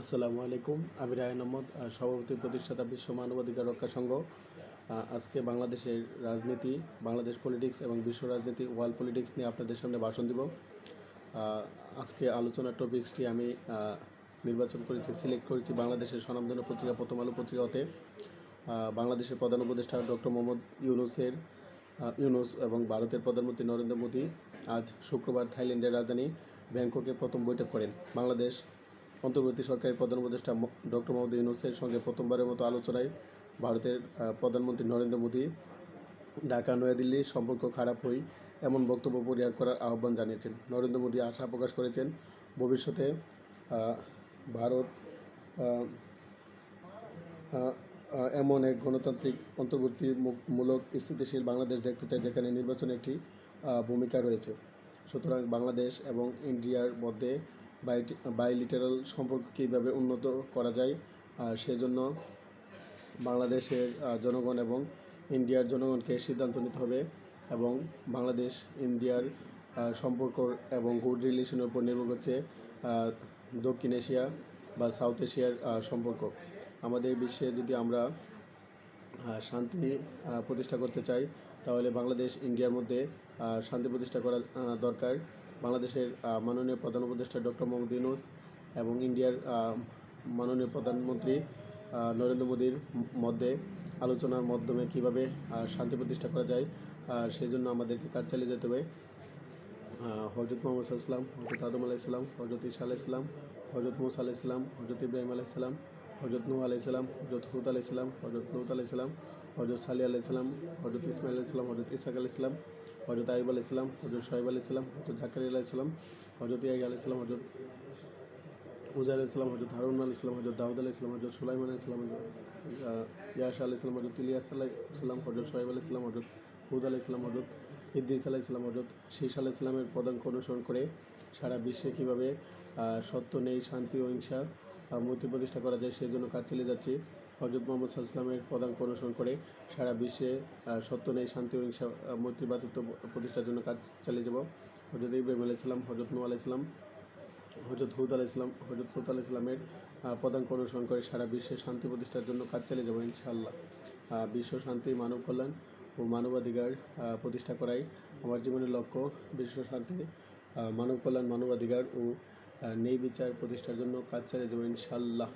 আসসালামু আলাইকুম। আমি রায়ন আহমদ সভাপতি প্রতিষ্ঠাতা বিশ্ব মানবাধিকার রক্ষা সংঘ। আজকে বাংলাদেশের রাজনীতি, বাংলাদেশ পলিটিক্স এবং বিশ্ব রাজনীতি, ওয়ার্ল্ড পলিটিক্স নিয়ে আপনাদের সামনে ভাষণ দিব। আজকে আলোচনার টপিক্সটি আমি নির্বাচন করেছি, সিলেক্ট করেছি বাংলাদেশের স্বনামধন্য পত্রিকা, প্রথম আলো পত্রিকাতে। বাংলাদেশের প্রধান উপদেষ্টা ডক্টর মোহাম্মদ ইউনুসের ইউনুস এবং ভারতের প্রধানমন্ত্রী নরেন্দ্র মোদী আজ শুক্রবার থাইল্যান্ডের রাজধানী ব্যাংককে প্রথম বৈঠক করেন। বাংলাদেশ অন্তর্বর্তী সরকারের প্রধান উপদেষ্টা ডক্টর মোহাম্মদ ইউনুসের সঙ্গে প্রথমবারের মতো আলোচনায় ভারতের প্রধানমন্ত্রী নরেন্দ্র মোদী ঢাকা, নয়াদিল্লি সম্পর্ক খারাপ হই এমন বক্তব্য পরিহার করার আহ্বান জানিয়েছেন। নরেন্দ্র মোদী আশা প্রকাশ করেছেন ভবিষ্যতে ভারত এমন এক গণতান্ত্রিক অন্তর্বর্তীমূলক স্থিতিশীল বাংলাদেশ দেখতে চায় যেখানে নির্বাচনে একটি ভূমিকা রয়েছে। সুতরাং বাংলাদেশ এবং ইন্ডিয়ার মধ্যে বাইলিটারাল সম্পর্ক কীভাবে উন্নত করা যায় আহ, সেজন্য বাংলাদেশের জনগণ এবং ইন্ডিয়ার জনগণকে সিদ্ধান্ত নিতে হবে এবং বাংলাদেশ ইন্ডিয়ার সম্পর্ক এবং গুড রিলেশনের উপর নির্ভর করছে দক্ষিণ এশিয়া বা সাউথ এশিয়ার সম্পর্ক। আমাদের বিশ্বে যদি আমরা শান্তি প্রতিষ্ঠা করতে চাই তাহলে বাংলাদেশ, ইন্ডিয়ার মধ্যে শান্তি প্রতিষ্ঠা করা দরকার। বাংলাদেশের মাননীয় প্রধান উপদেষ্টা ডক্টর মোহাম্মদ ইউনুস এবং ইন্ডিয়ার মাননীয় প্রধানমন্ত্রী নরেন্দ্র মোদীর মধ্যে আলোচনার মাধ্যমে কীভাবে শান্তি প্রতিষ্ঠা করা যায় সেই জন্য আমাদেরকে কাজ চালিয়ে যেতে হবে। হজরত মোহাম্মদ ইসলাম হজরত আদম আলাইসালাম হজরত ঈসা আলাইসালাম হজরত মুসা আলাইসালাম হজরত ইব্রাহিম আলাইসালাম হজরত নূহ আলাইসালাম হজরত হুদ আলাইসালাম হজরত লুত আলাইসালাম হজরত সালি আলাইসালাম হজরত ইসমাইল আলাইসালাম হজরত ইসাক আলাইসালাম হজরত আইব আলাইসালাম হজরত সোহেব আলাইসালাম হজরত জাকারি আলাইসালাম হজরত ইয়াই আলাইসালাম হজরত উজার আলাইসালাম হজরত হারুন আলাইসালাম হজরত দাউদ আলাইসালাম হজরত সুলাইমান আলাইসালাম হজরত ইয়াস আলাইসালাম হজরত ইলিয়াস আলাইসালাম হজরত সোহেব আলাইসালাম হজরত হুদ আলাইসালাম হজরত ইদ্রিস আলাইসালাম হজরত শীষ আলাইসালামের পদাঙ্ক অনুসরণ করে সারা বিশ্বে কীভাবে সত্য নেই শান্তি ও হিংসা আহ, মূর্তি প্রতিষ্ঠা করা যায় সেই জন্য কাজ চালিয়ে যাচ্ছি। হজরত মোহাম্মদ সাল্লামের পদাঙ্ক অনুসরণ করে সারা বিশ্বে সত্য নেই শান্তি ও হিংসা মৈত্রী প্রতিষ্ঠার জন্য কাজ চালিয়ে যাব। হজরত ইব্রাহিম আলাইসালাম হজরত নূ আলাইসালাম হজরত হুদ আলাহ ইসলাম হজরত ফুত আলাহ ইসলামের আহ, পদাঙ্ক অনুসরণ করে সারা বিশ্বে শান্তি প্রতিষ্ঠার জন্য কাজ চালিয়ে যাব ইনশাআল্লাহ। বিশ্ব শান্তি মানব কল্যাণ ও মানবাধিকার প্রতিষ্ঠা করাই আমার জীবনের লক্ষ্য। বিশ্ব শান্তি মানব কল্যাণ মানবাধিকার ও ন্যায় বিচার প্রতিষ্ঠার জন্য কাজ চালিয়ে যাব ইনশাআল্লাহ